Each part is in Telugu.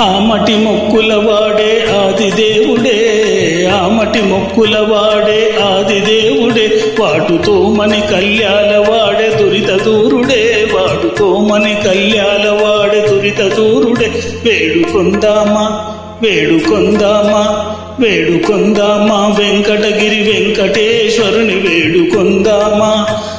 ఆమటి మొక్కుల వాడే ఆది దేవుడే. ఆమటి మొక్కుల వాడే ఆది దేవుడే. వాటుతో మని కళ్యాల వాడే దురిత దూరుడే. వాటుతో మని కళ్యాల వాడే దురిత దూరుడే. వేడుకొందామా? వేడుకొందామా? వేడుకొందామా? వెంకటగిరి వెంకటేశ్వరుని వేడుకొందామా?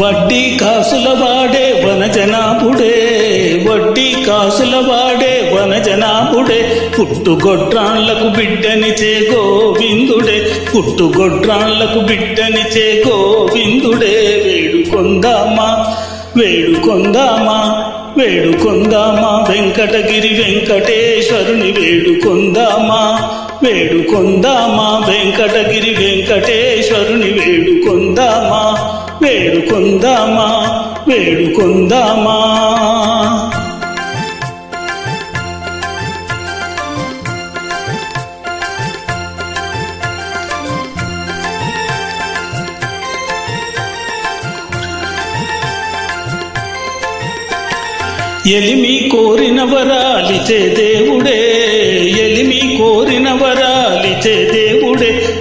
వడ్డీ కాసుల వాడే వనజనాభుడే వడ్డీ కాసుల వాడే వనజనాభుడే పుట్టుగొడ్రాళ్ళకు బిడ్డనిచే గోవిందుడే పుట్టుగొడ్రాళ్ళకు బిడ్డనిచే గోవిందుడే. వేడుకొందామా వేడుకొందామా వేడుకొందామా వెంకటగిరి వెంకటేశ్వరుని వేడుకొందామా వేడుకొందామా వెంకటగిరి వెంకటేశ్వరుని వే వేడుకొందామా వేడుకొందామా? ఎలిమి కోరిన వరాలితే దేవుడే